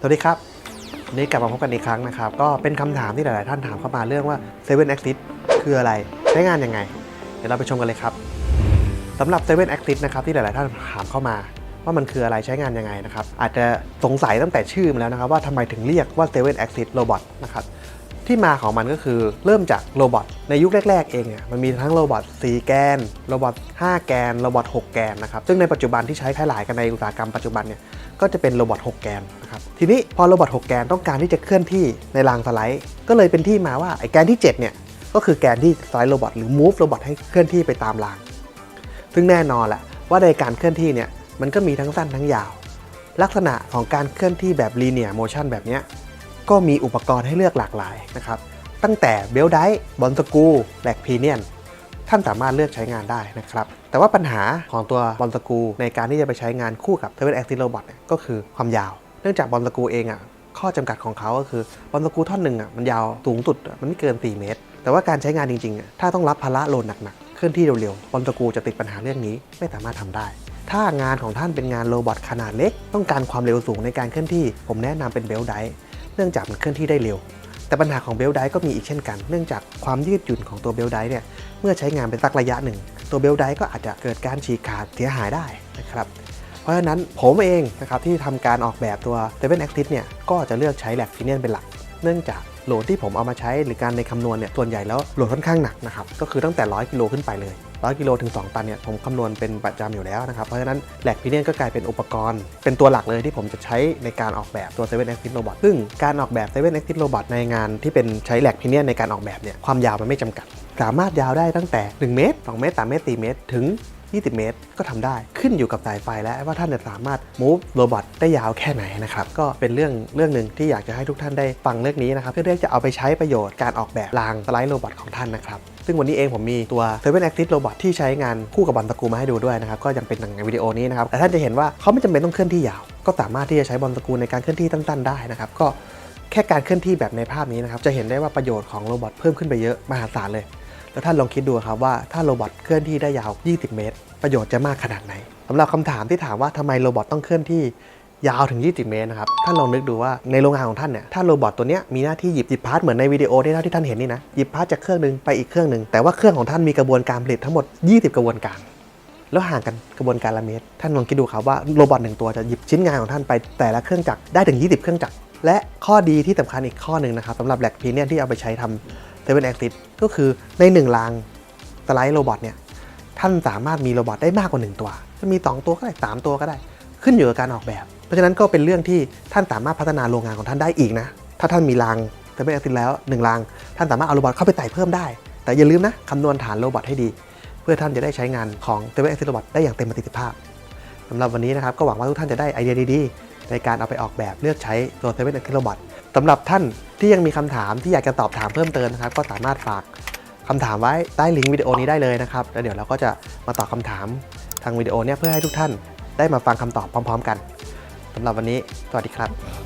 สวัสดีครับวันนี้กลับมาพบกันอีกครั้งนะครับ ก็เป็นคำถามที่หลาย ๆ ท่านถามเข้ามาเรื่องว่า7 Axis คืออะไร ใช้งานยังไง เดี๋ยวเราไปชมกันเลยครับสำหรับ7 Axis นะครับที่หลาย ๆ ท่านถามเข้ามา ว่ามันคืออะไรใช้งานยังไงนะครับ อาจจะสงสัยตั้งแต่ชื่อมาแล้วนะครับ ว่าทำไมถึงเรียกว่า7 Axis Robot นะครับ ที่มาของมันก็คือเริ่มจากโรบอทในยุคแรก ๆ เองเนี่ยมันมีทั้งโรบอท4แกนโรบอท5แกนโรบอท6แกนนะครับซึ่งในปัจจุบันที่ใช้แพร่หลายกันในอุตสาหกรรมปัจจุบันเนี่ยก็จะเป็นโรบอท6แกนนะครับทีนี้พอโรบอท6แกนต้องการที่จะเคลื่อนที่ในรางสไลด์ ก็เลยเป็นที่มาว่าไอ้แกนที่7เนี่ยก็คือแกนที่สไลด์โรบอทหรือ move โรบอทให้เคลื่อนที่ไปตามราง ซึ่งแน่นอนแหละว่าในการเคลื่อนที่เนี่ยมันก็มีทั้งสั้นทั้งยาว ลักษณะของการเคลื่อนที่แบบ linear motion แบบเนี้ย ก็มีอุปกรณ์ให้เลือกหลากหลายนะครับ ตั้งแต่เบลไดบอลสกูแลกพีเนียนท่านสามารถเลือกใช้งานได้นะครับ แต่ว่าปัญหาของตัวบอลสกูในการที่จะไปใช้งานคู่กับเทเว n แอคซิโรบอทเนี่ยก็คือความยาว เนื่องจากบอลสกูเองอะข้อจำกัดของเขาก็คือบอลสกูท่อนหนึ่งอะมันยาวสูงสุดมันไม่เกิน 4 เมตร แต่ว่าการใช้งานจริงๆอะถ้าต้องรับภาระโหลดหนักๆเคลื่อนที่เร็วๆบอลสกูจะติดปัญหาเรื่องนี้ไม่สามารถทำได้ ถ้างานของท่านเป็นงานโรบอทขนาดเล็ก ต้องการความเร็วสูงในการเคลื่อนที่ ผมแนะนำเป็นเบลไดเนื่องจากมันเคลื่อนที่ได้เร็ว แต่ปัญหาของเบลไดก็มีอีกเช่นกัน เนื่องจากความยืดหยุ่นของตัวเบลไดเนี่ย เมื่อใช้งานเป็นสักระยะหนึ่ง ตัวเบลไดก็อาจจะเกิดการฉีกขาดเสียหายได้นะครับ เพราะฉะนั้นผมเองนะครับที่ทำการออกแบบตัว s 7 Axis เนี่ย ก็จะเลือกใช้แลกฟิเนียนเป็นหลัก เนื่องจากโหลดที่ผมเอามาใช้หรือการในคำนวณเนี่ย ส่วนใหญ่แล้วโหลดค่อนข้างหนักนะครับ ก็คือตั้งแต่ 100 กิโลขึ้นไปเลย 100 กิโลถึง 2 ตันเนี่ยผมคำนวณเป็นประจำอยู่แล้วนะครับ เพราะฉะนั้นแหลกพิเนียนก็กลายเป็นอุปกรณ์ เป็นตัวหลักเลยที่ผมจะใช้ในการออกแบบตัว7 Axis Robot ซึ่งการออกแบบ7 Axis Robot ในงานที่เป็นใช้แหลกพิเนียนในการออกแบบเนี่ยความยาวมันไม่จำกัด สามารถยาวได้ตั้งแต่ 1 เมตร 2 เมตร 3 เมตร 4 เมตร ถึง 20 เมตร ก็ทำได้ขึ้นอยู่กับสายไฟและว่าท่านจะสามารถ move โรบอทได้ยาวแค่ไหนนะครับก็เป็นเรื่องเรื่องหนึ่งที่อยากจะให้ทุกท่านได้ฟังเรื่องนี้นะครับเพื่อที่จะเอาไปใช้ประโยชน์การออกแบบรางสไลด์โรบอทของท่านนะครับซึ่งวันนี้เองผมมีตัว7 Axis Robot ที่ใช้งานคู่กับบอลตะกูมาให้ดูด้วยนะครับก็ยังเป็นดังในวิดีโอนี้นะครับแต่ท่านจะเห็นว่าเขาไม่จำเป็นต้องเคลื่อนที่ยาว ก็สามารถที่จะใช้บอลตะกูในการเคลื่อนที่สั้นๆได้นะครับก็แค่การเคลื่อนที่แบบในภาพนี้นะครับจะเห็นได้ว่าประโยชน์ของโรบอทเพิ่มขึ้นไปเยอะมหาศาลเลย แล้วท่านลองคิดดูครับว่าถ้าโรบอทเคลื่อนที่ได้ยาว 20 เมตร ประโยชน์จะมากขนาดไหนสำหรับคำถามที่ถามว่าทำไมโรบอทต้องเคลื่อนที่ยาวถึง 20 เมตรนะครับ ท่านลองนึกดูว่าในโรงงานของท่านเนี่ย ถ้าโรบอทตัวเนี้ยมีหน้าที่หยิบหยิบพาร์ทเหมือนในวิดีโอที่ท่านที่ท่านเห็นนี่นะ หยิบพาร์ทจากเครื่องหนึ่งไปอีกเครื่องหนึ่งแต่ว่าเครื่องของท่านมีกระบวนการผลิตทั้งหมด 20 กระบวนการ แล้วห่างกันกระบวนการละเมตร ท่านลองคิดดูครับว่าโรบอทหนึ่งตัวจะหยิบชิ้นงานของท่านไปแต่ละเครื่องจักรได้ถึง 20 เครื่องจักร และข้อดีที่สำคัญอีกข้อหนึ่งนะครับสำหรับแลกพีเนียที่เอาไปใช้ทำ เซเว่นแอคซิก็คือในหนึ่งรางสไลด์โรบอทเนี่ยท่านสามารถมีโรบอทได้มากกว่า 1 ตัว จะมี 2 ตัวก็ได้ 3 ตัวก็ได้ ขึ้นอยู่กับการออกแบบ เพราะฉะนั้นก็เป็นเรื่องที่ท่านสามารถพัฒนาโรงงานของท่านได้อีกนะ ถ้าท่านมีรางแต่ไม่เอาตินแล้ว1ราง ท่านสามารถเอาโรบอทเข้าไปใส่เพิ่มได้ แต่อย่าลืมนะคำนวณฐานโรบอทให้ดี เพื่อท่านจะได้ใช้งานของเซเว่นแอคซิโรบอทได้อย่างเต็มประสิทธิภาพสำหรับวันนี้นะครับก็หวังว่าทุกท่านจะได้ไอเดียดีๆในการเอาไปออกแบบเลือกใช้ตัวเซเว่นแอคซิโรบอทสำหรับท่าน ที่ยังมีคำถามที่อยากจะตอบถามเพิ่มเติมนะครับ ก็สามารถฝากคำถามไว้ใต้ลิงก์วิดีโอนี้ได้เลยนะครับแล้วเดี๋ยวเราก็จะมาตอบคำถามทางวิดีโอเนี้ยเพื่อให้ทุกท่านได้มาฟังคำตอบพร้อม ๆ กันสำหรับวันนี้สวัสดีครับ